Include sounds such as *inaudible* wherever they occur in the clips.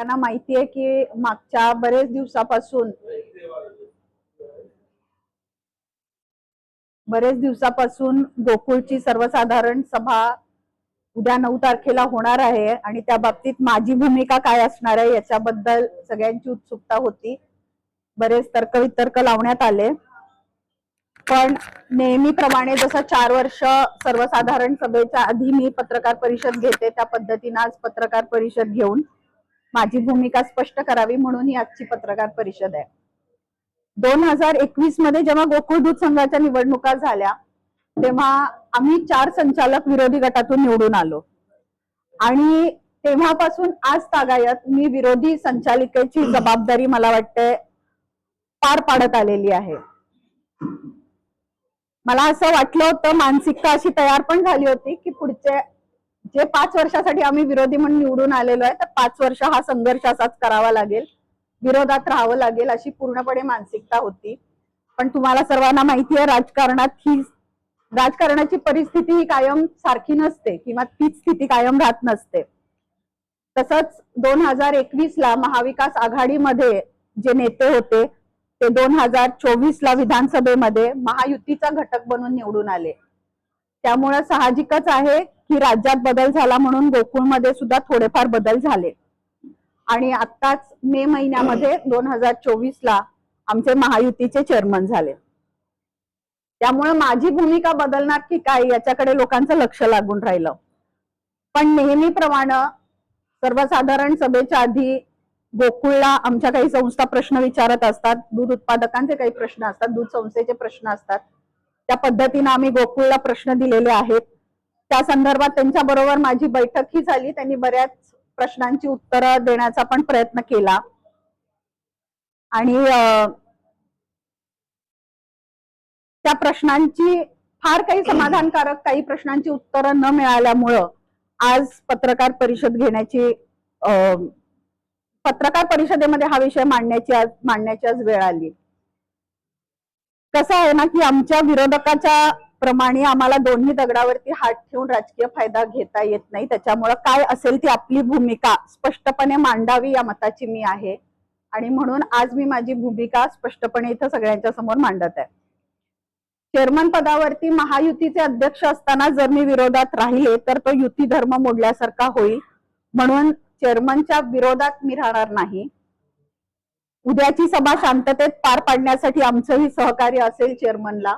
सगळ्यांना माहिती आहे की मागच्या बरेच दिवसापासून बरेच दिवसापासून गोकुळची सर्वसाधारण सभा उद्या नऊ तारखेला होणार आहे आणि त्या बाबतीत माझी भूमिका काय असणार आहे याच्याबद्दल सगळ्यांची उत्सुकता होती. बरेच तर्कवितर्क लावण्यात आले. पण नेहमीप्रमाणे जसं चार वर्ष सर्वसाधारण सभेच्या आधी मी पत्रकार परिषद घेते त्या पद्धतीनं आज पत्रकार परिषद घेऊन माझी भूमिका स्पष्ट करावी म्हणून ही आजची पत्रकार परिषद आहे. दोन हजार एकवीसमध्ये जेव्हा गोकुळ दूध संघाच्या निवडणुका झाल्या तेव्हा आम्ही चार संचालक विरोधी गटातून निवडून आलो. आणि तेव्हापासून आज तागायत मी विरोधी संचालिकेची जबाबदारी मला वाटते पार पाडत आलेली आहे. मला असं वाटलं होतं मानसिकता अशी तयार पण झाली होती की पुढचे जे पाच वर्षासाठी आम्ही विरोधी म्हणून निवडून आलेलो आहे तर पाच वर्ष हा संघर्ष असाच करावा लागेल. विरोधात राहावं लागेल अशी पूर्णपणे मानसिकता होती. पण तुम्हाला सर्वांना माहिती आहे राजकारणात ही राजकारणाची परिस्थिती ही कायम सारखी नसते किंवा तीच स्थिती कायम राहत नसते. तसंच दोन हजार एकवीस ला महाविकास आघाडीमध्ये जे नेते होते ते दोन हजार चोवीस ला विधानसभेमध्ये महायुतीचा घटक बनून निवडून आले. त्यामुळे साहजिकच आहे की राज्यात बदल झाला म्हणून गोकुळमध्ये सुद्धा थोडेफार बदल झाले. आणि आत्ताच मे महिन्यामध्ये दोन हजार चोवीस ला आमचे महायुतीचे चेअरमन झाले. त्यामुळे माझी भूमिका बदलणार की काय याच्याकडे लोकांचं लक्ष लागून राहिलं. पण नेहमीप्रमाणे सर्वसाधारण सभेच्या आधी गोकुळला आमच्या काही संस्था प्रश्न विचारत असतात दूध उत्पादकांचे काही प्रश्न असतात दूध संस्थेचे प्रश्न असतात. त्या पद्धतीनं आम्ही गोकुळला प्रश्न दिलेले आहेत. त्या संदर्भात त्यांच्या बरोबर माझी बैठकही झाली. त्यांनी बऱ्याच प्रश्नांची उत्तरं देण्याचा पण प्रयत्न केला. आणि त्या प्रश्नांची फार काही समाधानकारक काही प्रश्नांची उत्तरं न मिळाल्यामुळं आज पत्रकार परिषद घेण्याची पत्रकार परिषदेमध्ये हा विषय मांडण्याची आज मांडण्याची आज वेळ आली. कसं आहे ना की आमच्या विरोधकाच्या प्रमाणे आम्हाला दोन्ही दगडावरती हात ठेवून राजकीय फायदा घेता येत नाही. त्याच्यामुळं काय असेल ती आपली भूमिका स्पष्टपणे मांडावी या मताची मी आहे. आणि म्हणून आज मी माझी भूमिका स्पष्टपणे इथं सगळ्यांच्या समोर मांडत आहे. चेअरमन पदावरती महायुतीचे अध्यक्ष असताना जर मी विरोधात राहिले तर तो युती धर्म मोडल्यासारखा होईल. म्हणून चेअरमनच्या विरोधात मी राहणार नाही. उद्याची सभा शांततेत पार पाडण्यासाठी आमचंही सहकार्य असेल चेअरमनला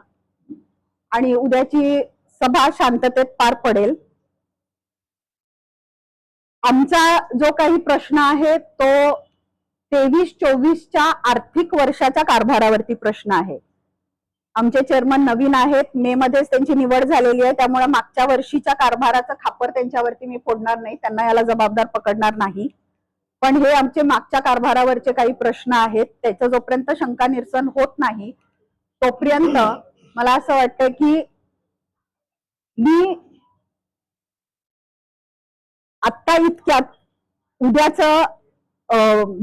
आणि उद्याची सभा शांततेत पार पडेल. आमचा जो काही प्रश्न आहे तो तेवीस चोवीसच्या आर्थिक वर्षाच्या कारभारावरती प्रश्न आहे. आमचे चेअरमन नवीन आहेत. मे मध्येच त्यांची निवड झालेली आहे. त्यामुळे मागच्या वर्षीच्या कारभाराचं खापर त्यांच्यावरती मी फोडणार नाही. त्यांना याला जबाबदार पकडणार नाही. पण हे आमचे मागच्या कारभारावरचे काही प्रश्न आहेत. त्याचं जोपर्यंत शंका निरसन होत नाही तोपर्यंत मला असं वाटतं की मी आत्ता इतक्यात उद्याच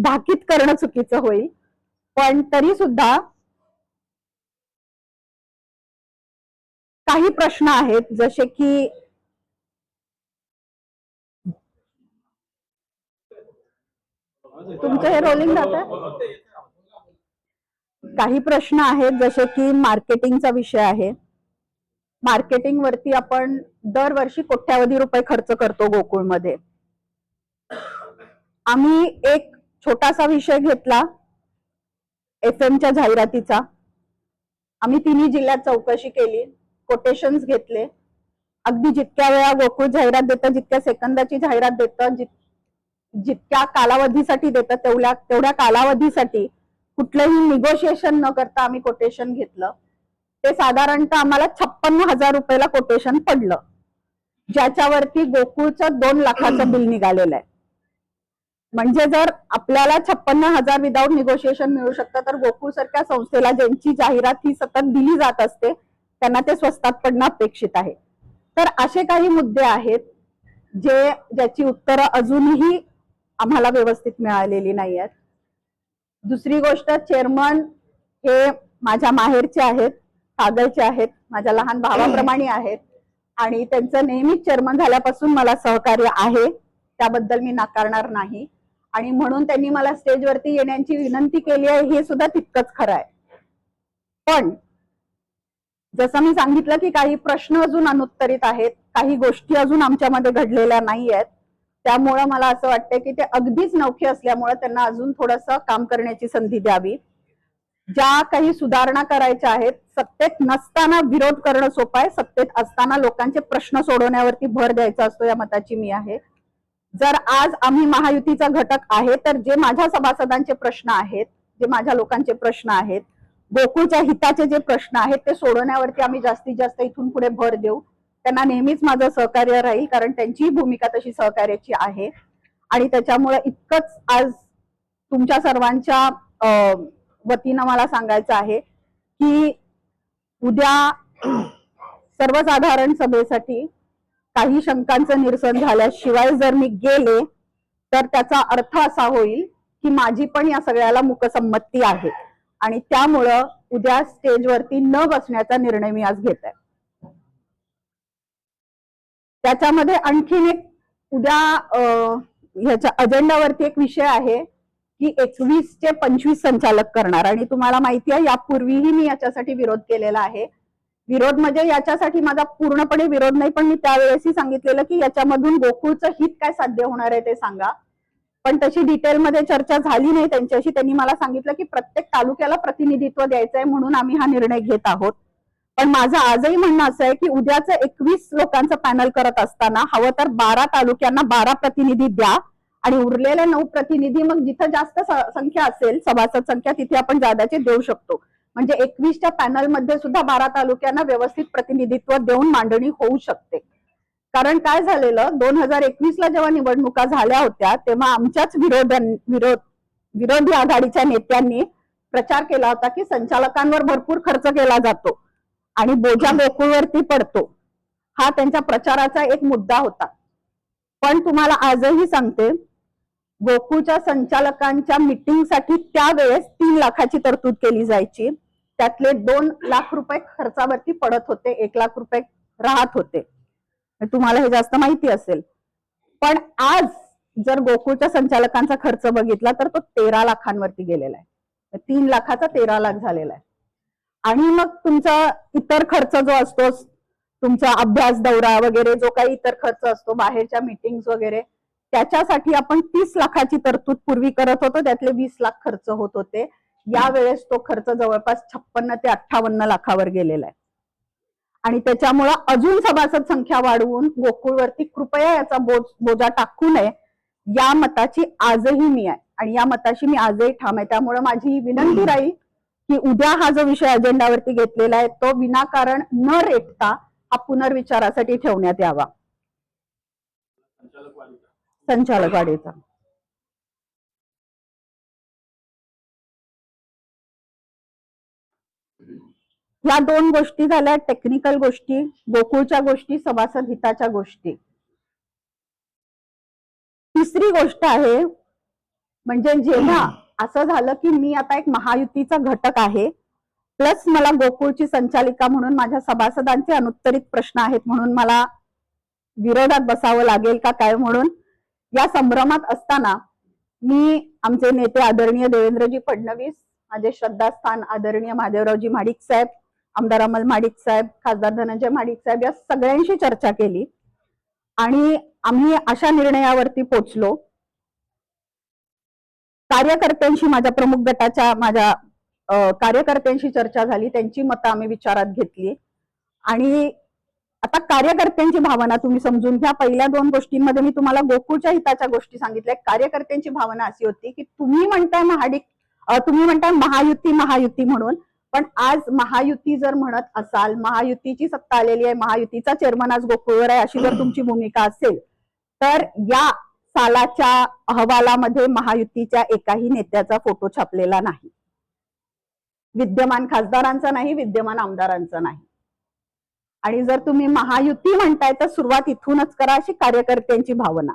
भाकीत करणं चुकीचं होईल. पण तरी सुद्धा काही प्रश्न आहेत. जसे की तुमचं हे रोलिंग जात? काही प्रश्न आहेत जसे की मार्केटिंगचा विषय आहे. मार्केटिंग वरती आपण दरवर्षी कोट्यावधी रुपये खर्च करतो गोकुळमध्ये. आम्ही एक छोटासा विषय घेतला एफ च्या जाहिरातीचा. आम्ही तिन्ही जिल्ह्यात चौकशी केली कोटेशन्स घेतले. अगदी जितक्या वेळा गोकुळ जाहिरात देतं जितक्या सेकंदाची जाहिरात देतं जित जितक्या कालावधीसाठी देतात तेवढ्या तेवढ्या कालावधीसाठी कुठलंही निगोशिएशन न करता आम्ही कोटेशन घेतलं. ते साधारणतः आम्हाला छप्पन्न हजार रुपयाला कोटेशन पडलं. ज्याच्यावरती गोकुळचं दोन लाखाचं बिल निघालेलं आहे. म्हणजे जर आपल्याला छप्पन्न हजार विदाऊट निगोशिएशन मिळू शकतं तर गोकुळ सारख्या संस्थेला ज्यांची जाहिरात ही सतत दिली जात असते त्यांना ते स्वस्तात पडणं अपेक्षित आहे. तर असे काही मुद्दे आहेत जे ज्याची उत्तरं अजूनही आम्हाला व्यवस्थित मिळालेली नाही आहेत दुसरी गोष्ट चेअरमन हे माझ्या माहेरचे आहेत कागलचे आहेत माझ्या लहान भावाप्रमाणे आहेत आणि त्यांचं नेहमीच चेअरमन झाल्यापासून मला सहकार्य आहे. त्याबद्दल मी नाकारणार नाही. आणि म्हणून त्यांनी मला स्टेजवरती येण्याची विनंती केली आहे हे सुद्धा तितकंच खरं आहे. पण जसं मी सांगितलं की काही प्रश्न अजून अनुत्तरित आहेत काही गोष्टी अजून आमच्यामध्ये घडलेल्या नाही आहेत त्यामुळं मला असं वाटतं की ते अगदीच नौखे असल्यामुळे त्यांना अजून थोडंसं काम करण्याची संधी द्यावी. ज्या काही सुधारणा करायच्या आहेत सत्तेत नसताना विरोध करणं सोपं आहे. सत्तेत असताना लोकांचे प्रश्न सोडवण्यावरती भर द्यायचा असतो या मताची मी आहे. जर आज आम्ही महायुतीचा घटक आहे तर जे माझ्या सभासदांचे प्रश्न आहेत जे माझ्या लोकांचे प्रश्न आहेत गोकुळच्या हिताचे जे प्रश्न आहेत ते सोडवण्यावरती आम्ही जास्तीत जास्त इथून पुढे भर देऊ. त्यांना नेहमीच माझं सहकार्य राहील कारण त्यांचीही भूमिका तशी सहकार्याची आहे. आणि त्याच्यामुळे इतकंच आज तुमच्या सर्वांच्या अं, वतीनं मला सांगायचं आहे की उद्या सर्वसाधारण सभेसाठी काही शंकांचं निरसन झाल्याशिवाय जर मी गेले तर त्याचा अर्थ असा होईल की माझी पण या सगळ्याला मुकसंमती आहे. आणि त्यामुळं उद्या स्टेजवरती न बसण्याचा निर्णय मी आज घेत आहे त्याच्यामध्ये आणखीन एक उद्या ह्याच्या अजेंडावरती एक विषय आहे की एकवीस चे पंचवीस संचालक करणार. आणि तुम्हाला माहिती आहे यापूर्वीही मी याच्यासाठी विरोध केलेला आहे. विरोध म्हणजे याच्यासाठी माझा पूर्णपणे विरोध नाही पण मी त्यावेळेसही सांगितलेलं की याच्यामधून गोकुळचं हित काय साध्य होणार आहे ते सांगा. पण तशी डिटेलमध्ये चर्चा झाली नाही त्यांच्याशी. त्यांनी मला सांगितलं की प्रत्येक तालुक्याला प्रतिनिधित्व द्यायचं आहे म्हणून आम्ही हा निर्णय घेत आहोत. पण माझं आजही म्हणणं असं आहे की उद्याचं एकवीस लोकांचं पॅनल करत असताना हवं तर बारा तालुक्यांना बारा प्रतिनिधी द्या. आणि उरलेले नऊ प्रतिनिधी मग जिथं जास्त संख्या असेल सभासद संख्या तिथे आपण जादाचे देऊ शकतो. म्हणजे एकवीसच्या पॅनलमध्ये सुद्धा बारा तालुक्यांना व्यवस्थित प्रतिनिधित्व देऊन मांडणी होऊ शकते. कारण काय झालेलं दोन हजार एकवीसला जेव्हा निवडणुका झाल्या होत्या तेव्हा आमच्याच विरोध विरोध विरोधी आघाडीच्या नेत्यांनी प्रचार केला होता की संचालकांवर भरपूर खर्च केला जातो. आणि बोजा गोकुळवरती पडतो. हा त्यांच्या प्रचाराचा एक मुद्दा होता. पण तुम्हाला आजही सांगते गोकुळच्या संचालकांच्या मीटिंगसाठी त्यावेळेस तीन लाखाची तरतूद केली जायची. त्यातले दोन लाख रुपये खर्चावरती पडत होते एक लाख रुपये राहत होते. तुम्हाला हे जास्त माहिती असेल. पण आज जर गोकुळच्या संचालकांचा खर्च बघितला तर तो तेरा लाखांवरती गेलेला आहे. तीन लाखाचा तेरा लाख झालेला आहे. आणि मग तुमचा इतर खर्च जो असतो तुमचा अभ्यास दौरा वगैरे जो काही इतर खर्च असतो बाहेरच्या मीटिंग वगैरे त्याच्यासाठी आपण तीस लाखाची तरतूद पूर्वी करत होतो त्यातले वीस लाख खर्च होत होते. यावेळेस तो खर्च जवळपास छप्पन्न ते अठ्ठावन्न लाखावर गेलेला आहे. आणि त्याच्यामुळं अजून सभासद संख्या वाढवून गोकुळवरती कृपया याचा बोज बोजा टाकू नये या मताची आजही मी आहे. आणि या मताशी मी आजही ठाम आहे. त्यामुळे माझी ही विनंती राहील की उद्या हा जो विषय अजेंडावरती घेतलेला आहे तो विनाकारण न रेटता हा पुनर्विचारासाठी ठेवण्यात यावा. संचालक वाढीचा या दोन गोष्टी झाल्या टेक्निकल गोष्टी गोकुळच्या गोष्टी सभासद हिताच्या गोष्टी. तिसरी गोष्ट आहे म्हणजे जेव्हा असं झालं की मी आता एक महायुतीचा घटक आहे. प्लस मला गोकुळची संचालिका म्हणून माझ्या सभासदांचे अनुत्तरित प्रश्न आहेत म्हणून मला विरोधात बसावं लागेल का काय म्हणून? या संभ्रमात असताना मी आमचे नेते आदरणीय देवेंद्रजी फडणवीस माझे श्रद्धास्थान आदरणीय महादेवरावजी माडिक साहेब आमदार अमल माडिक साहेब खासदार धनंजय माडिक साहेब या सगळ्यांशी चर्चा केली. आणि आम्ही अशा निर्णयावरती पोचलो. कार्यकर्त्यांशी माझ्या प्रमुख गटाच्या माझ्या कार्यकर्त्यांशी चर्चा झाली त्यांची मतं आम्ही विचारात घेतली. आणि आता कार्यकर्त्यांची भावना तुम्ही समजून घ्या. पहिल्या दोन गोष्टींमध्ये मी तुम्हाला गोकुळच्या हिताच्या गोष्टी सांगितल्या. कार्यकर्त्यांची भावना अशी होती की तुम्ही म्हणताय महाडिक तुम्ही म्हणताय महायुती महायुती म्हणून. पण आज महायुती जर म्हणत असाल महायुतीची सत्ता आलेली आहे महायुतीचा चेअरमन आज गोकुळवर आहे अशी जर तुमची भूमिका असेल तर या सालाच्या अहवालामध्ये महायुतीच्या एकाही नेत्याचा फोटो छापलेला नाही. विद्यमान खासदारांचा नाही विद्यमान आमदारांचा नाही. आणि जर तुम्ही महायुती म्हणताय तर सुरुवात इथूनच करा अशी कार्यकर्त्यांची भावना.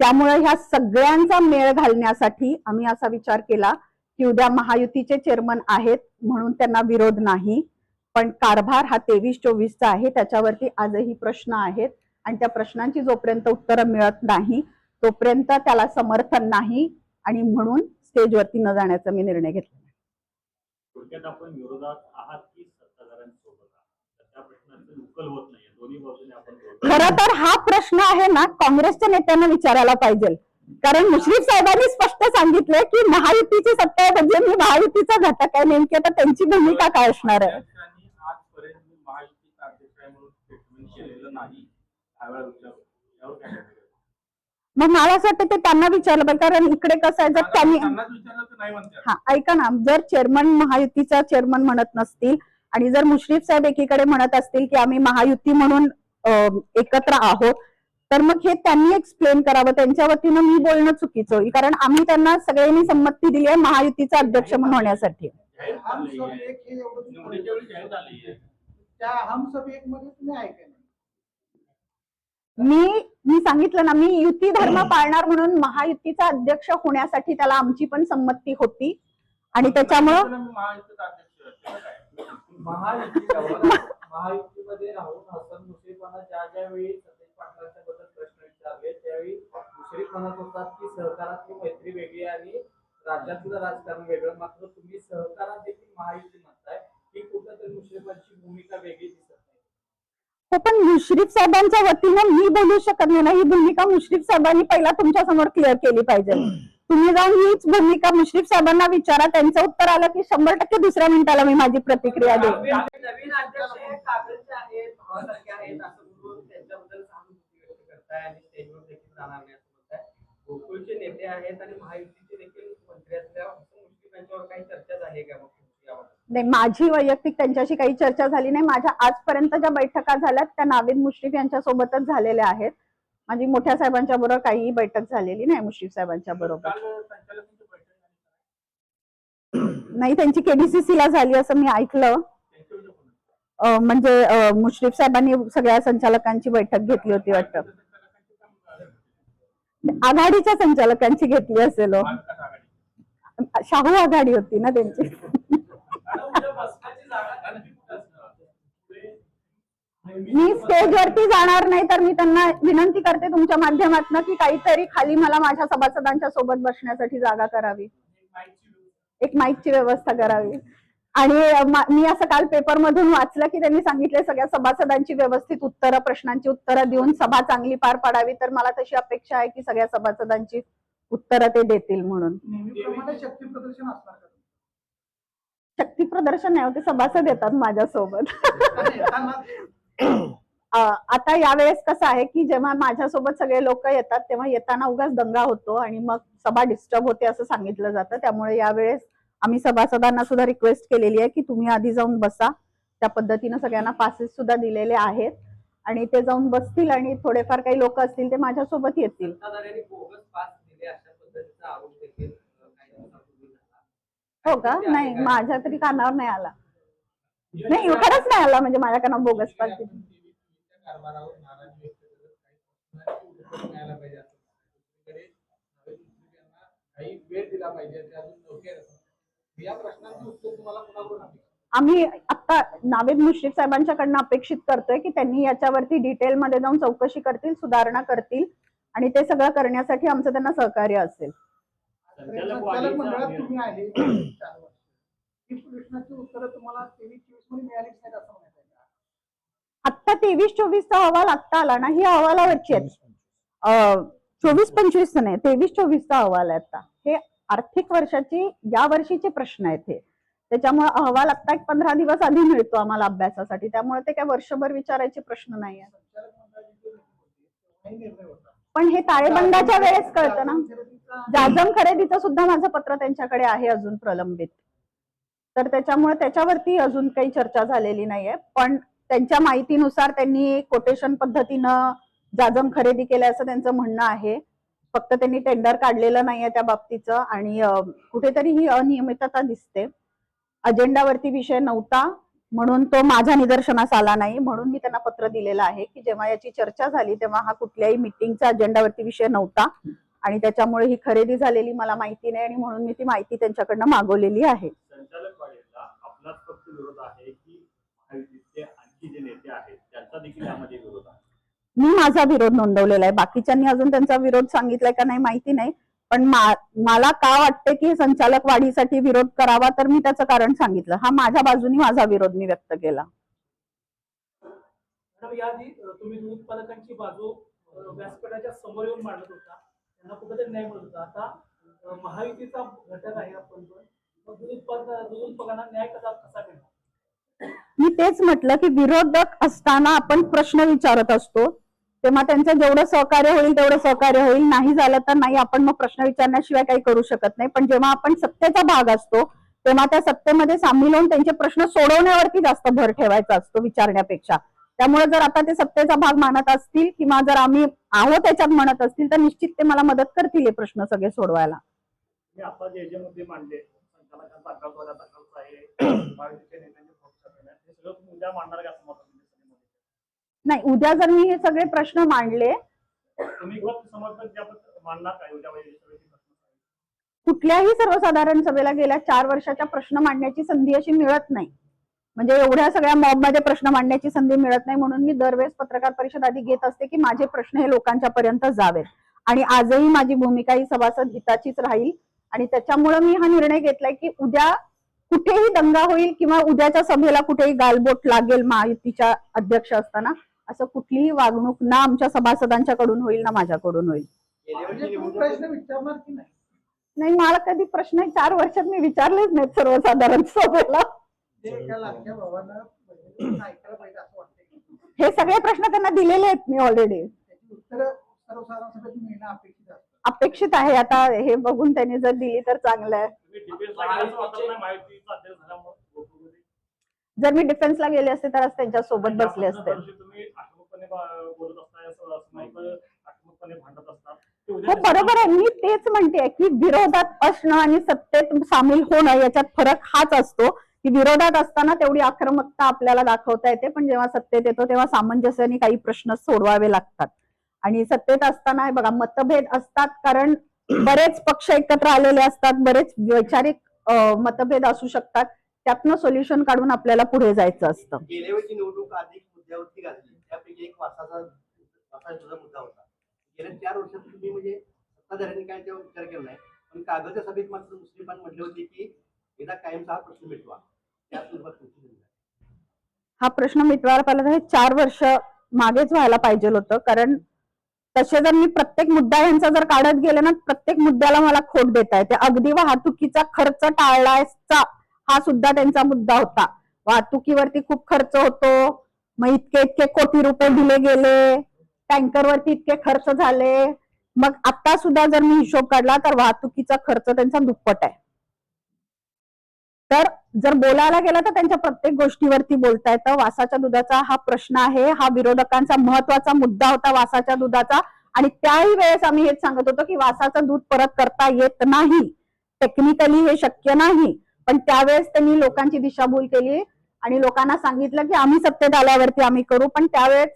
त्यामुळे ह्या सगळ्यांचा मेळ घालण्यासाठी आम्ही असा विचार केला की उद्या महायुतीचे चेअरमन आहेत म्हणून त्यांना विरोध नाही पण कारभार हा तेवीस चोवीसचा आहे त्याच्यावरती आजही प्रश्न आहेत. आणि त्या प्रश्नांची जोपर्यंत उत्तरं मिळत नाही तोपर्यंत त्याला समर्थन नाही आणि म्हणून स्टेजवरती न जाण्याचा मी निर्णय घेतला थोडक्यात आपण विरोधात आहात की सत्ताधाऱ्यांसोबत आहात? तर त्या प्रश्नाचं उकल होत नाहीये दोन्ही बाजूने आपण बोलतो. खर तर हा प्रश्न आहे ना काँग्रेसच्या नेत्यांना विचारायला पाहिजे. कारण मुश्रीफ साहेबांनी स्पष्ट सांगितलंय की महायुतीची सत्ता आहे म्हणजे मी महायुतीचा घटक आहे. नेमकी आता त्यांची भूमिका काय असणार आहे? आजपर्यंत महायुतीचा अध्यक्ष म्हणून स्टेटमेंट केलेलं नाही. मग मला असं वाटतं ते त्यांना विचारलं पाहिजे कारण इकडे कसं आहे जर त्यांनी हा ऐका ना जर चेअरमन महायुतीचा चेअरमन म्हणत नसतील आणि जर मुश्रीफ साहेब एकीकडे म्हणत असतील की आम्ही महायुती म्हणून एकत्र आहोत तर मग हे त्यांनी एक्सप्लेन करावं. त्यांच्या वतीनं मी बोलणं चुकीचं होईल कारण आम्ही त्यांना सगळ्यांनी संमती दिली आहे महायुतीचा अध्यक्ष म्हणून होण्यासाठी. जाहीर मी मी सांगितलं ना मी युती धर्म पाळणार म्हणून महायुतीचा अध्यक्ष होण्यासाठी त्याला आमची पण संमती होती. आणि त्याच्यामुळं *laughs* महायुतीमध्ये राहून हसन मुश्रीफांना ज्या ज्या वेळी सतेज पाटलांच्या बद्दल प्रश्न विचारले त्यावेळी मुश्रीफ म्हणत होतात की सहकारातली मैत्री वेगळी आणि राज्यातलं राजकारण वेगळं. मात्र तुम्ही सहकारात देखील महायुती म्हणताय. ही कुठेतरी मुश्रीफांची भूमिका वेगळी दिसत. हो पण मुश्रीफ साहेबांच्या वतीनं मी बोलू शकत नाही ना. ही भूमिका मुश्रीफ साहेबांनी पहिला तुमच्यासमोर क्लिअर केली पाहिजे. तुम्ही जाऊन हीच भूमिका मुश्रीफ साहेबांना विचारा. त्यांचं उत्तर आलं की शंभर टक्के दुसऱ्या मिनिटाला मी माझी प्रतिक्रिया देईन. गोकुळचे नेते आहेत आणि महायुतीचे देखील मंत्री असल्यावर मुश्रीफ यांच्यावर काही चर्चा झाली का मग? नाही माझी वैयक्तिक त्यांच्याशी काही चर्चा झाली नाही. माझ्या आजपर्यंत ज्या बैठका झाल्यात त्या नाविद मुश्रीफ यांच्या सोबतच झालेल्या आहेत. माझी मोठ्या साहेबांच्या बरोबर काहीही बैठक झालेली नाही मुश्रीफ साहेबांच्या बरोबर. नाही? त्यांची केडीसीसी ला झाली असं मी ऐकलं. म्हणजे मुश्रीफ साहेबांनी सगळ्या संचालकांची बैठक घेतली होती वाटतं. आघाडीच्या संचालकांची घेतली असेल हो. शाहू आघाडी होती ना त्यांची आता उद्या बसण्याची जागा आणि ती कुठं असणार? पुढे मी स्टेजवरती जाणार नाही तर मी त्यांना विनंती करते तुमच्या माध्यमातून की काहीतरी खाली मला माझ्या सभासदांच्या सोबत बसण्यासाठी जागा करावी. एक माईकची व्यवस्था करावी. आणि मा- असं काल पेपर मधून वाचलं की त्यांनी सांगितले सगळ्या सभासदांची व्यवस्थित उत्तरं प्रश्नांची उत्तरं देऊन सभा चांगली पार पाडावी तर मला तशी अपेक्षा आहे की सगळ्या सभासदांची उत्तरं ते देतील म्हणून. शक्ती प्रदर्शन नाही होते सभासद येतात माझ्यासोबत. आता यावेळेस कसं आहे की जेव्हा माझ्यासोबत सगळे लोक येतात तेव्हा येताना उगाच दंगा होतो आणि मग सभा डिस्टर्ब होते असं सांगितलं जातं. त्यामुळे यावेळेस आम्ही सभासदांना सुद्धा रिक्वेस्ट केलेली आहे की तुम्ही आधी जाऊन बसा. त्या पद्धतीनं सगळ्यांना पासेस सुद्धा दिलेले आहेत. आणि ते जाऊन बसतील आणि थोडेफार काही लोक असतील ते माझ्यासोबत येतील. सत्ताधाऱ्यांनी बोगस पास दिले अशा पद्धतीचा आरोप देखील अं, काही दिवसापूर्वी झाला. हो का? नाही माझ्या तरी कानावर नाही आला. नाही खरंच नाही आला. म्हणजे माझ्या कानावर बोगस पास दिली. त्या कारभारावर नाराजी व्यक्त करत काही उत्तर मिळायला पाहिजे असं दुसरीकडे काही वेळ दिला पाहिजे ते अजून नव्हते या प्रश्नांची उत्तर तुम्हाला कुणाकडून आम्ही आता नावेद मुश्रीफ साहेबांच्याकडनं अपेक्षित करतोय की त्यांनी याच्यावरती डिटेलमध्ये जाऊन चौकशी करतील सुधारणा करतील आणि ते सगळं करण्यासाठी आमचं त्यांना सहकार्य असेल. संचालक संचालक वाढीचा मंडळात तुम्ही निर्णय- आहे. चार वर्ष. ही प्रश्नाची उत्तरं तुम्हाला तेवीस चोवीसमध्ये मिळालीच नाहीत असं म्हणायचं. आहे तेवीस चोवीसचा अहवाल आत्ता आला ना ही अहवालावरची आहेत चोवीस पंचवीस नाही तेवीस चोवीसचा अहवाल आहे आता. हे आर्थिक वर्षाची या वर्षीचे प्रश्न आहेत हे. त्याच्यामुळे अहवाल आत्ता एक पंधरा दिवस आधी मिळतो आम्हाला अभ्यासासाठी. त्यामुळे ते काय वर्षभर विचारायचे प्रश्न नाही पण हे ताळेबंदाच्या वेळेस कळतं ना. जाजम खरेदीचं सुद्धा माझं पत्र त्यांच्याकडे आहे अजून प्रलंबित. तर त्याच्यामुळे त्याच्यावरती अजून काही चर्चा झालेली नाहीये. पण त्यांच्या माहितीनुसार त्यांनी कोटेशन पद्धतीनं जाजम खरेदी केलं असं त्यांचं म्हणणं आहे. फक्त त्यांनी टेंडर काढलेलं नाहीये त्या बाबतीचं आणि कुठेतरी ही अनियमितता दिसते. अजेंडावरती विषय नव्हता म्हणून तो माझ्या निदर्शनास आला नाही. म्हणून मी त्यांना पत्र दिलेलं आहे की जेव्हा याची चर्चा झाली तेव्हा हा कुठल्याही मिटिंगचा अजेंडावरती विषय नव्हता आणि त्याच्यामुळे ही खरेदी झालेली मला माहिती नाही आणि म्हणून मी ती माहिती त्यांच्याकडनं मागवलेली आहे संचालक वाढीला आपलाच फक्त विरोध आहे की महायुतीचे आणखी जे नेते आहेत त्यांचा देखील यामध्ये विरोध आहे. मी माझा विरोध नोंदवलेला आहे. बाकीच्यांनी अजून त्यांचा विरोध सांगितलाय का नाही माहिती नाही. पण मा- मला का वाटते की संचालक वाढीसाठी विरोध करावा तर मी त्याचं कारण सांगितलं. हा माझ्या बाजूनी माझा विरोध मी व्यक्त केला. तुम्ही दूध उत्पादकांची बाजू व्यासपीठाच्या समोर येऊन मांडत होता. त्यांना कुठेतरी न्याय मिळत होता. आता महायुतीचा घटक आहे आपण पण दूध उत्पादक दूध उत्पादकांना न्याय कसा कसा मिळणार? मी तेच म्हटलं की विरोधक असताना आपण प्रश्न विचारत असतो. तेव्हा त्यांचं जेवढं सहकार्य होईल तेवढं सहकार्य होईल. नाही झालं तर नाही आपण मग प्रश्न विचारण्याशिवाय काही करू शकत नाही. पण जेव्हा आपण सत्तेचा भाग असतो तेव्हा त्या सत्तेमध्ये सामील होऊन त्यांचे प्रश्न सोडवण्यावरती जास्त भर ठेवायचा असतो विचारण्यापेक्षा. त्यामुळे जर आता ते सत्तेचा भाग मानत असतील किंवा जर आम्ही आहोत त्याच्यात म्हणत असतील तर निश्चित ते मला मदत करतील हे प्रश्न सगळे सोडवायला. मी आता जे जे मुद्दे मांडले *clears throat* सगळं तुम्ही उद्या मांडणार का समोर नाही उद्या जर मी हे सगळे प्रश्न मांडले तुम्ही मांडणार काय उद्या? कुठल्याही सर्वसाधारण सभेला गेल्या चार वर्षाच्या प्रश्न मांडण्याची संधी अशी मिळत नाही. म्हणजे एवढ्या सगळ्या मॉबमध्ये प्रश्न मांडण्याची संधी मिळत नाही म्हणून मी दरवेळेस पत्रकार परिषद आधी घेत असते की माझे प्रश्न हे लोकांच्या पर्यंत जावेत. आणि आजही माझी भूमिका ही सभासद हिताचीच राहील. आणि त्याच्यामुळे मी हा निर्णय घेतलाय की उद्या कुठेही दंगा होईल किंवा उद्याच्या सभेला कुठेही गालबोट लागेल महायुतीच्या अध्यक्ष असताना असं कुठलीही वागणूक ना आमच्या सभासदांच्याकडून होईल ना माझ्याकडून होईल. नाही? नाही मला कधी प्रश्न चार वर्षात मी विचारलेच नाहीत सर्वसाधारण सभेला. हे सगळे प्रश्न त्यांना दिलेले आहेत मी ऑलरेडी अपेक्षित आहे आता हे बघून त्यांनी जर दिली तर चांगलं आहे तुम्ही डिफेन्सला गेल्याचं वाटत नाही महायुतीचा अध्यक्ष झाल्यामुळे गोकुळमध्ये. जर मी डिफेन्सला गेले असते तर आज त्यांच्यासोबत बसले असते. हो. बरोबर आहे. मी तेच म्हणते की विरोधात असणं आणि सत्तेत सामील होणं याच्यात फरक हाच असतो की विरोधात असताना तेवढी आक्रमकता आपल्याला दाखवता येते पण जेव्हा सत्तेत येतो तेव्हा सामंजस्याने काही प्रश्न सोडवावे लागतात. आणि सत्तेत असताना हे बघा मतभेद असतात कारण बरेच पक्ष एकत्र आलेले असतात बरेच वैचारिक मतभेद असू शकतात. त्यातनं सोल्युशन काढून आपल्याला पुढे जायचं असतं. गेल्या वेळची निवडणूक अधिक मुद्द्यावरती गाजली त्यापैकी एक वासाचा मुद्दा होता. गेल्या चार वर्षात तुम्ही म्हणजे सत्ताधाऱ्यांनी काय त्यावर विचार केला नाही पण कागदच्या सभेत मात्र मुस्लिमांनी म्हटले होते की एकदा कायमचा हा प्रश्न मिटवा. त्या. हा प्रश्न मिटवायला तर हे चार वर्ष मागेच व्हायला पाहिजे होतं. कारण तसे जर मी प्रत्येक मुद्दा यांचा जर काढत गेले ना प्रत्येक मुद्द्याला मला खोट देता येते अगदी वाहतुकीचा खर्च टाळायचा हा सुद्धा त्यांचा मुद्दा होता. वाहतुकीवरती खूप खर्च होतो. मग इतके इतके कोटी रुपये दिले गेले. टँकरवरती इतके खर्च झाले. मग आता सुद्धा जर मी हिशोब काढला तर वाहतुकीचा खर्च त्यांचा दुप्पट आहे. तर जर बोलायला गेलं तर त्यांच्या प्रत्येक गोष्टीवरती बोलता येतं वासाच्या दुधाचा हा प्रश्न आहे. हा विरोधकांचा महत्त्वाचा मुद्दा होता वासाच्या दुधाचा. आणि त्याही वेळेस आम्ही हेच सांगत होतो की वासाचं दूध परत करता येत नाही. टेक्निकली हे शक्य नाही. पण त्यावेळेस त्यांनी लोकांची दिशाभूल केली आणि लोकांना सांगितलं की आम्ही सत्तेत आल्यावरती आम्ही करू पण त्यावेळेस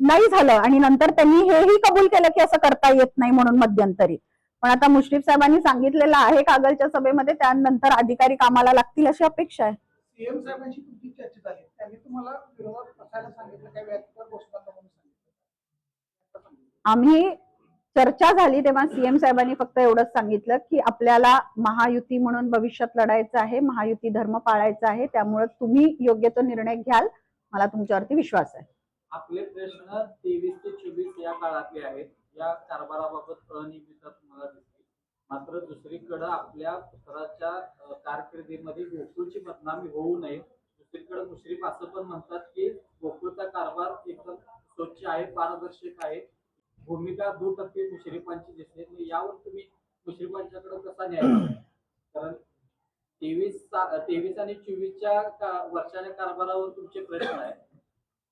नाही झालं. आणि नंतर त्यांनी हेही कबूल केलं की असं करता येत नाही म्हणून मध्यंतरी. पण आता मुश्रीफ साहेबांनी सांगितलेलं आहे कागलच्या सभेमध्ये त्यानंतर अधिकारी कामाला लागतील अशी अपेक्षा आहे. सीएम साहेबांशी तुमची चर्चा झाली त्यांनी तुम्हाला विरोधात बसायला काय सांगितलं. आम्ही चर्चा झाली तेव्हा सीएम साहेबांनी फक्त एवढंच सांगितलं की आपल्याला महायुती म्हणून भविष्यात लढायचं आहे महायुती धर्म पाळायचा आहे त्यामुळे तुम्ही योग्य तो निर्णय घ्याल. मला तुमच्यावरती विश्वास आहे. आपले प्रश्न तेवीस ते चोवीस या काळातले आहेत. या कारभाराबाबत अनियमितता तुम्हाला दिसते मात्र दुसरीकडे आपल्या पुत्राच्या कारकिर्दीमध्ये गोकुळची बदनामी होऊ नये. दुसरीकडे मुश्रीफ असं पण म्हणतात की गोकुळचा कारभार एकदम स्वच्छ आहे पारदर्शक आहे. भूमिका दुटप्पी मुश्रीफांची दिसते. यावर तुम्ही मुश्रीफांच्याकडे कसा न्याय? कारण तेवीस तेवीस आणि चोवीसच्या वर्षाच्या कारभारावर तुमचे प्रश्न आहेत.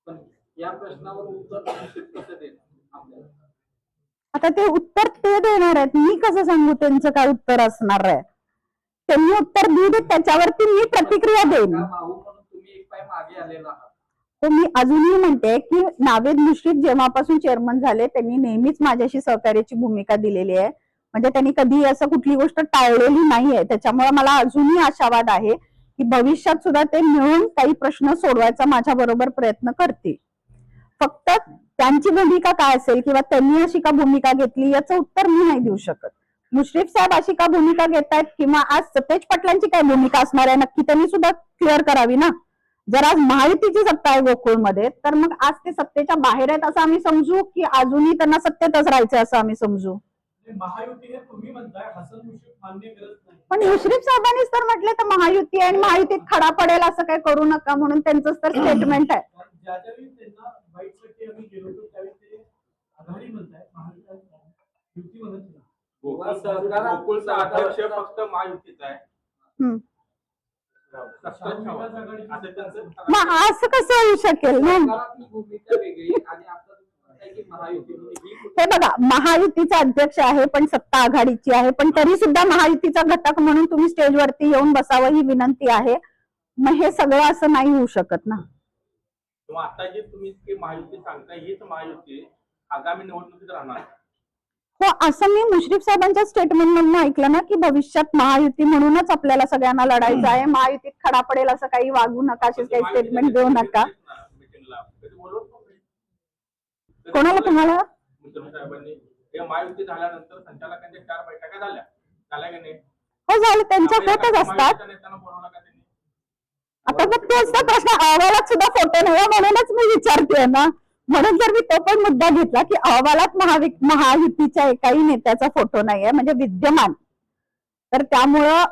पण या प्रश्नावर उत्तर कसं देणार आपल्याला? आता ते उत्तर ते देणार आहेत. मी कसं सांगू त्यांचं काय उत्तर असणार आहे? त्यांनी उत्तर देऊ देत त्याच्यावरती मी प्रतिक्रिया देईन. तुम्ही एक पाय मागे आलेला आहात. तर मी अजूनही म्हणते की नावेद मुश्रीफ जेव्हापासून चेअरमन झाले त्यांनी नेहमीच माझ्याशी सहकार्याची भूमिका दिलेली आहे. म्हणजे त्यांनी कधी असं कुठली गोष्ट टाळलेली नाहीये. त्याच्यामुळे मला अजूनही आशावाद आहे की भविष्यात सुद्धा ते मिळून काही प्रश्न सोडवायचा माझ्या बरोबर प्रयत्न करतील. फक्त त्यांची भूमिका काय असेल किंवा त्यांनी अशी का भूमिका घेतली याचं उत्तर मी नाही देऊ शकत. मुश्रीफ साहेब अशी का भूमिका घेत आहेत किंवा आज सतेज पाटलांची काय भूमिका असणार आहे? नक्की त्यांनी सुद्धा क्लिअर करावी ना? जर आज महायुतीची सत्ता आहे गोकुळमध्ये तर मग आज ते सत्तेच्या बाहेर आहेत असं आम्ही समजू की अजूनही त्यांना सत्तेतच राहायचं असं आम्ही समजू? महायुती तुम्ही म्हणताय हसन मुश्रीफ मान्य करत नाही. पण मुश्रीफ साहेबांनीच तर म्हटले तर महायुती आहे आणि महायुतीत खडा पडेल असं काही करू नका म्हणून त्यांचं तर स्टेटमेंट आहे. गोकुळचा अध्यक्ष फक्त महायुतीचा आहे हम्म. लक्षात ठेवा. असं त्यांचं मग असं कसं होऊ शकेल ही बघा महायुतीचा अध्यक्ष आहे पण सत्ता आघाडीची आहे पण तरी सुद्धा महायुतीचा घटक म्हणून तुम्ही स्टेजवरती येऊन बसावं ही विनंती आहे. मग हे सगळं असं नाही होऊ शकत ना? आता जे तुम्ही की महायुती सांगताय हीच महायुती आगामी निवडणुकीत राहणार. हो असं मी मुश्रीफ साहेबांच्या स्टेटमेंट मधून ऐकलं ना की भविष्यात महायुती म्हणूनच आपल्याला सगळ्यांना लढायचं आहे. महायुतीत खडा पडेल असं काही वागू नका असे काही स्टेटमेंट देऊ नका. कोणाला? तुम्हाला? हे महायुती झाल्यानंतर संचालकांच्या चार बैठका झाल्या. झाल्या की नाही? हो झालं त्यांच्या होतच असतात. आता मग तोच तर प्रश्न अहवालात सुद्धा फोटो नाही म्हणूनच मी विचारते ना. म्हणून जर मी तो पण मुद्दा घेतला की अहवालात महावि महायुतीच्या एकाही नेत्याचा फोटो नाहीये म्हणजे विद्यमान. तर त्यामुळं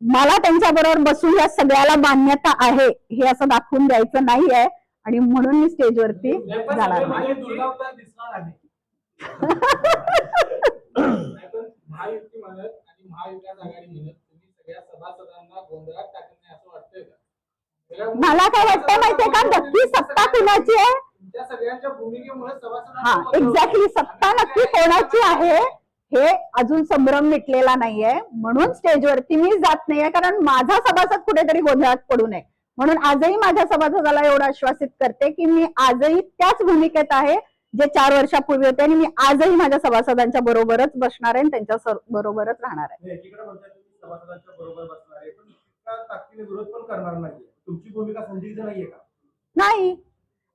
मला त्यांच्या बरोबर बसून या सगळ्याला मान्यता आहे हे असं दाखवून द्यायचं नाही आहे आणि म्हणून मी स्टेजवरती जाणार मला काय वाटतं माहितीये का? नक्की सत्ता कुणाची आहे? हा. एक्झॅक्टली सत्ता नक्की कोणाची आहे हे अजून संभ्रम मिटलेला नाहीये. म्हणून स्टेजवरती मी जात नाहीये कारण माझा सभासद कुठेतरी गोंधळात पडू नये. म्हणून आजही माझ्या सभासदाला एवढं आश्वासित करते की मी आजही त्याच भूमिकेत आहे जे चार वर्षापूर्वी होते आणि मी आजही माझ्या सभासदांच्या बरोबरच बसणार आहे आणि त्यांच्या बरोबरच राहणार आहे. एकीकडे म्हणतात तुम्ही सभासदांच्या बरोबर बसणार आहे पण तितका ताकदीने विरोध पण करणार नाही.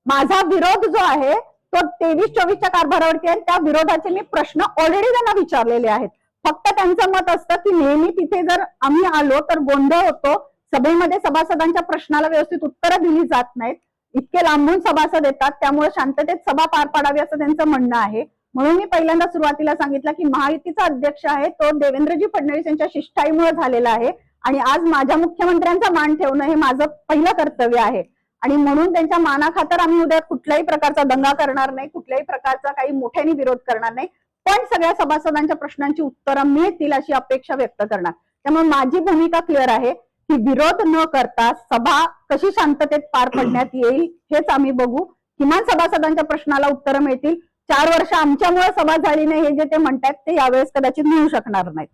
माझा विरोध जो आहे तो तेवीस चोवीसच्या कारभारावरती आहे त्या विरोधाचे मी प्रश्न ऑलरेडी त्यांना विचारलेले आहेत. फक्त त्यांचं मत असतं की नेहमी तिथे जर आम्ही आलो तर गोंधळ होतो. सभेमध्ये सभासदांच्या प्रश्नाला व्यवस्थित उत्तरं दिली जात नाहीत. इतके लांबून सभासद येतात त्यामुळे शांततेत सभा पार पाडावी असं त्यांचं म्हणणं आहे. म्हणून मी पहिल्यांदा सुरुवातीला सांगितलं की महायुतीचा अध्यक्ष आहे तो देवेंद्रजी फडणवीस यांच्या शिष्टाईमुळे झालेला आहे. आणि आज माझ्या मुख्यमंत्र्यांचा मान ठेवणं हे माझं पहिलं कर्तव्य आहे. आणि म्हणून त्यांच्या मानाखातर आम्ही उद्या कुठल्याही प्रकारचा दंगा करणार नाही कुठल्याही प्रकारचा काही मोठ्याने विरोध करणार नाही. पण सगळ्या सभासदांच्या प्रश्नांची उत्तरं मिळतील अशी अपेक्षा व्यक्त करणार. त्यामुळे माझी भूमिका क्लिअर आहे की विरोध न करता सभा कशी शांततेत पार पडण्यात येईल हेच आम्ही बघू. किमान सभासदांच्या प्रश्नाला उत्तरं मिळतील. चार वर्ष आमच्यामुळे सभा झाली नाही हे जे ते म्हणतात ते यावेळेस कदाचित मिळू शकणार नाहीत.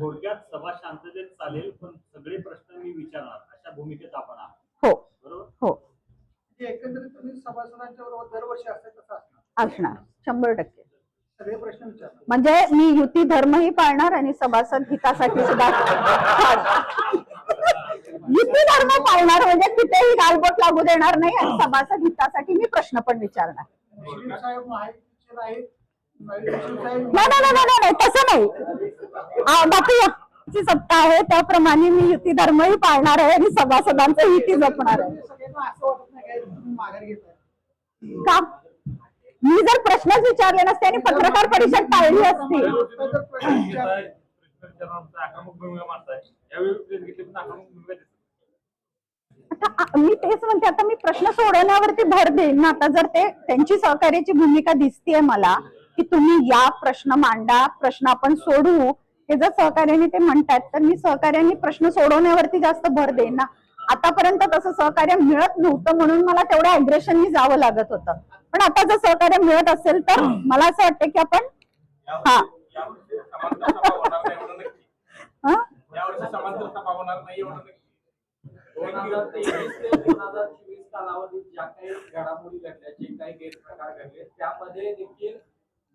थोडक्यात सभा शांततेत चालेल पण सगळे प्रश्न मी विचारणार अशा भूमिकेत आपण आहात. हो हो. म्हणजे एकंदरीत तुम्ही सभासदांच्या बरोबर दरवर्षी असते तसं असणार? शंभर टक्के. म्हणजे मी युती धर्मही पाळणार आणि सभासद हितासाठी सुद्धा युती धर्म पाळणार म्हणजे कुठेही गालबोट लागू देणार नाही आणि सभासद हितासाठी मी प्रश्न पण विचारणार. नाही नाही नाही नाही, नाही तसं नाही. आ, ची सत्ता आहे त्याप्रमाणे मी युती धर्मही पाळणार आहे आणि सभासदांचं युती जपणार आहे. का? मी जर प्रश्नच विचारले नसते आणि पत्रकार परिषद टाळली असती. मी तेच म्हणते आता मी प्रश्न सोडवण्यावरती भर देईन ना. आता जर ते त्यांची सहकार्याची भूमिका दिसतीये मला की तुम्ही या प्रश्न मांडा प्रश्न आपण सोडवू हे जर सहकार्याने ते म्हणतात तर मी सहकार्याने प्रश्न सोडवण्यावरती जास्त भर देईन ना. आतापर्यंत तसं सहकार्य मिळत नव्हतं म्हणून मला तेवढ्या अग्रेशननी जावं लागत होतं. पण आता जर सहकार्य मिळत असेल तर मला असं वाटतं की आपण हा. कालावधीत ज्या काही घडामोडी घडल्या जे काही गैरप्रकार घडले त्यामध्ये देखील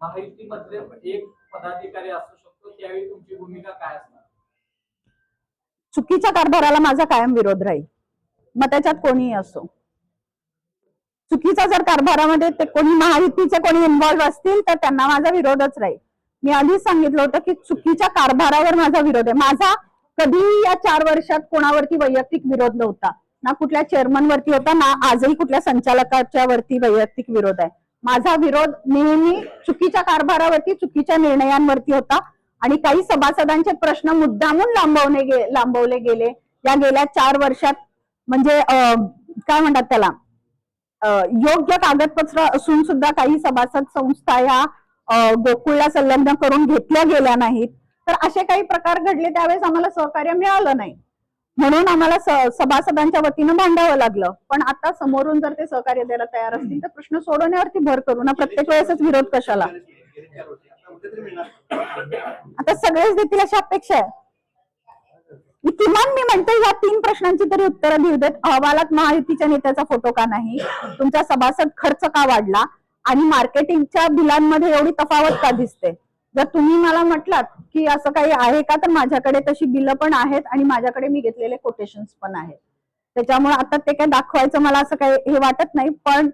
महायुतीमधले एक पदाधिकारी असू शकतो त्यावेळी तुमची भूमिका काय असणार? चुकीच्या कारभाराला माझा कायम विरोध राहील. मग त्याच्यात कोणीही असो. चुकीचा जर कारभारामध्ये ते कोणी महायुतीचे कोणी इन्व्हॉल्व्ह असतील तर त्यांना माझा विरोधच राहील. मी आधीच सांगितलं होतं की चुकीच्या कारभारावर माझा विरोध आहे. माझा कधीही या चार वर्षात कोणावरती वैयक्तिक विरोध नव्हता. ना कुठल्या चेअरमन वरती होता ना आजही कुठल्या संचालकाच्या वरती वैयक्तिक विरोध आहे. माझा विरोध नेहमी चुकीच्या कारभारावरती चुकीच्या निर्णयांवरती होता. आणि काही सभासदांचे प्रश्न मुद्दामून लांबवणे गे लांबवले गेले. या गेल्या चार वर्षात म्हणजे अं, काय म्हणतात त्याला? अं, योग्य कागदपत्र असून सुद्धा काही सभासद संस्था ह्या गोकुळला संलग्न करून घेतल्या गेल्या नाहीत. तर असे काही प्रकार घडले त्यावेळेस आम्हाला सहकार्य मिळालं नाही. म्हणून आम्हाला सभासदांच्या वतीनं भांडावं लागलं. पण आता समोरून जर ते सहकार्य द्यायला तयार असतील तर प्रश्न सोडवण्यावरती भर करू ना. प्रत्येक वेळेसच विरोध कशाला? आता सगळेच देतील अशी अपेक्षा आहे. किमान मी म्हणते या तीन प्रश्नांची तरी उत्तरं लिहू देत. अहवालात महायुतीच्या नेत्याचा फोटो का नाही? तुमचा सभासद खर्च का वाढला? आणि मार्केटिंगच्या बिलांमध्ये एवढी तफावत का दिसते? जर तुम्ही मला म्हटलात की असं काही आहे का तर माझ्याकडे तशी बिलं पण आहेत आणि माझ्याकडे मी घेतलेले कोटेशन्स पण आहेत. त्याच्यामुळे आता ते काय दाखवायचं मला असं काही हे वाटत नाही पण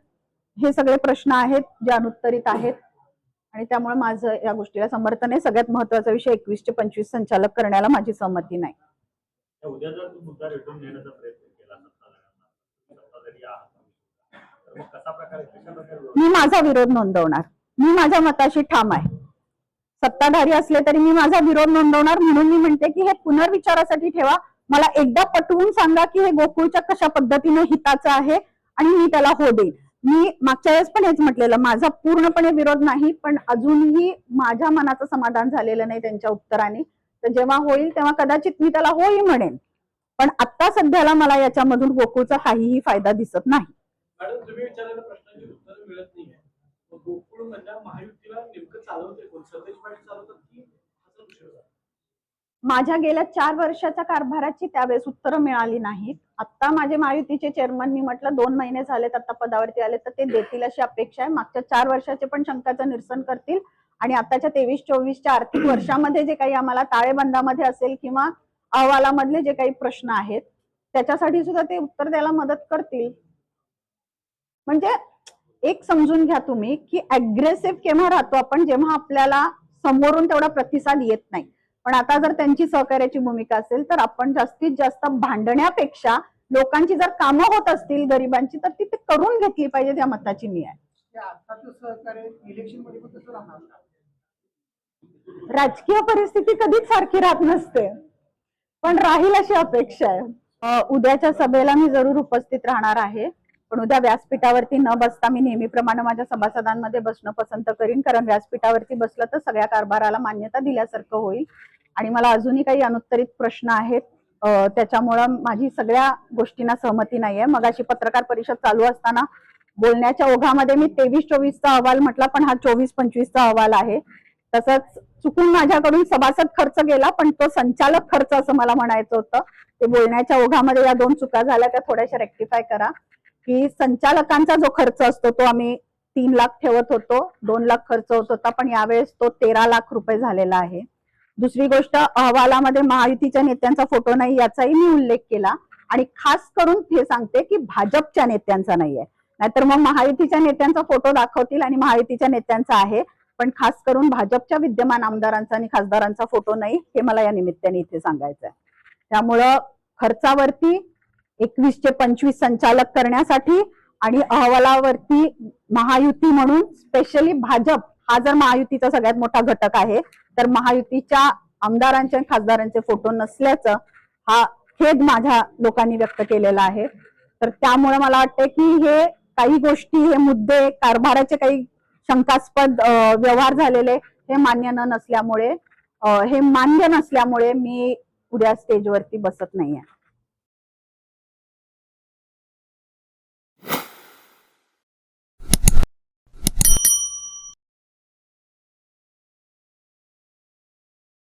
हे सगळे प्रश्न आहेत जे अनुत्तरित आहेत. आणि त्यामुळे माझं या गोष्टीला समर्थन आहे. सगळ्यात महत्त्वाचा विषय एकवीस ते पंचवीस संचालक करण्याला माझी सहमती नाही. मी माझा विरोध नोंदवणार. मी माझ्या मताशी ठाम आहे. सत्ताधारी असले तरी मी माझा विरोध नोंदवणार म्हणून मी म्हणते की हे पुनर्विचारासाठी ठेवा. मला एकदा पटवून सांगा की हे गोकुळच्या कशा पद्धतीने हिताचं आहे आणि मी त्याला हो देईन. मी मागच्या वेळेस पण हेच म्हटलेलं माझा पूर्णपणे विरोध नाही पण अजूनही माझ्या मनाचं समाधान झालेलं नाही त्यांच्या उत्तराने. तर जेव्हा होईल तेव्हा कदाचित मी त्याला होही म्हणेन. पण आता सध्याला मला याच्यामधून गोकुळचा काहीही फायदा दिसत नाही. माझ्या गेल्या चार वर्षाच्या कारभाराची त्यावेळेस उत्तरं मिळाली नाहीत. आता माझे महायुतीचे चेअरमन मी म्हटलं दोन महिने झालेत आता पदावरती आले तर ते देतील अशी अपेक्षा आहे. मागच्या चार वर्षाचे पण शंकाचं निरसन करतील. आणि आताच्या तेवीस चोवीसच्या आर्थिक वर्षामध्ये जे काही आम्हाला ताळेबंदामध्ये असेल किंवा अहवालामधले जे काही प्रश्न आहेत त्याच्यासाठी सुद्धा ते उत्तर द्यायला मदत करतील. म्हणजे एक समजून घ्या तुम्ही की अग्रेसिव्ह केव्हा राहतो आपण जेव्हा आपल्याला समोरून तेवढा प्रतिसाद येत नाही. पण आता जर त्यांची सहकार्याची भूमिका असेल तर आपण जास्तीत जास्त भांडण्यापेक्षा लोकांची जर कामं होत असतील गरिबांची तर ती ते करून घेतली पाहिजे या मताची मी आहे. त्या? राजकीय परिस्थिती कधीच सारखी राहत नसते. पण राहील अशी अपेक्षा आहे. उद्याच्या सभेला मी जरूर उपस्थित राहणार आहे. पण उद्या व्यासपीठावरती न बसता मी नेहमीप्रमाणे माझ्या सभासदांमध्ये बसणं पसंत करीन. कारण व्यासपीठावरती बसलं तर सगळ्या कारभाराला मान्यता दिल्यासारखं होईल. आणि मला अजूनही काही अनुत्तरित प्रश्न आहेत. त्याच्यामुळं माझी सगळ्या गोष्टींना सहमती नाहीये. मगाशी पत्रकार परिषद चालू असताना बोलण्याच्या ओघामध्ये मी तेवीस चोवीसचा अहवाल म्हटला पण हा चोवीस पंचवीसचा अहवाल आहे. तसंच चुकून माझ्याकडून सभासद खर्च गेला पण तो संचालक खर्च असं मला म्हणायचं होतं. ते बोलण्याच्या ओघामध्ये या दोन चुका झाल्या त्या थोड्याशा रेक्टिफाय करा. की संचालकांचा जो खर्च असतो तो आम्ही तीन लाख ठेवत होतो दोन लाख खर्च होत होता पण यावेळेस तो तेरा लाख रुपये झालेला आहे. दुसरी गोष्ट अहवालामध्ये महायुतीच्या नेत्यांचा फोटो नाही याचाही मी उल्लेख केला. आणि खास करून हे सांगते की भाजपच्या नेत्यांचा नाहीये. नाहीतर मग महायुतीच्या नेत्यांचा फोटो दाखवतील आणि महायुतीच्या नेत्यांचा आहे. पण खास करून भाजपच्या विद्यमान आमदारांचा आणि खासदारांचा फोटो नाही हे मला या निमित्ताने इथे सांगायचं आहे त्यामुळं खर्चावरती एकवीस चे पंचवीस संचालक करण्यासाठी आणि अहवालावरती महायुती म्हणून स्पेशली भाजप हा जर महायुतीचा सगळ्यात मोठा घटक आहे तर महायुतीच्या आमदारांचे आणि खासदारांचे फोटो नसल्याचं हा खेद माझ्या लोकांनी व्यक्त केलेला आहे. तर त्यामुळे मला वाटतं की हे काही गोष्टी हे मुद्दे कारभाराचे काही शंकास्पद व्यवहार झालेले हे मान्य न नसल्यामुळे हे मान्य नसल्यामुळे मी उद्या स्टेजवरती बसत नाहीये.